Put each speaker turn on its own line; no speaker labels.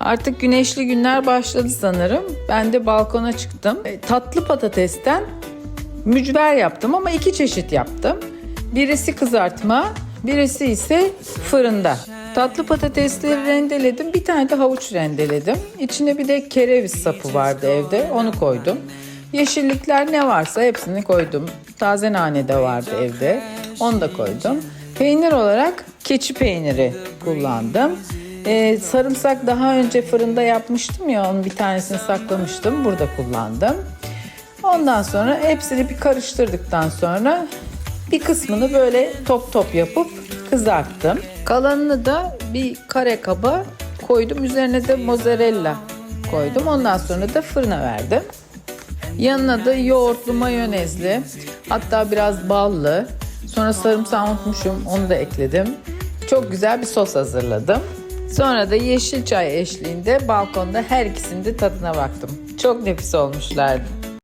Artık güneşli günler başladı sanırım. Ben de balkona çıktım. E, Tatlı patatesten mücver yaptım ama iki çeşit yaptım. Birisi kızartma, birisi ise fırında. Tatlı patatesleri rendeledim. Bir tane de havuç rendeledim. İçine bir de kereviz sapı vardı evde. Onu koydum. Yeşillikler ne varsa hepsini koydum. Taze nane de vardı evde. Onu da koydum. Peynir olarak keçi peyniri kullandım. Ee, sarımsak daha önce fırında yapmıştım ya onun bir tanesini saklamıştım. Burada kullandım. Ondan sonra hepsini bir karıştırdıktan sonra bir kısmını böyle top top yapıp kızarttım. Kalanını da bir kare kaba koydum. Üzerine de mozzarella koydum. Ondan sonra da fırına verdim. Yanına da yoğurtlu, mayonezli, hatta biraz ballı. Sonra sarımsağı unutmuşum, onu da ekledim. Çok güzel bir sos hazırladım. Sonra da yeşil çay eşliğinde balkonda her ikisinin de tadına baktım. Çok nefis olmuşlardı.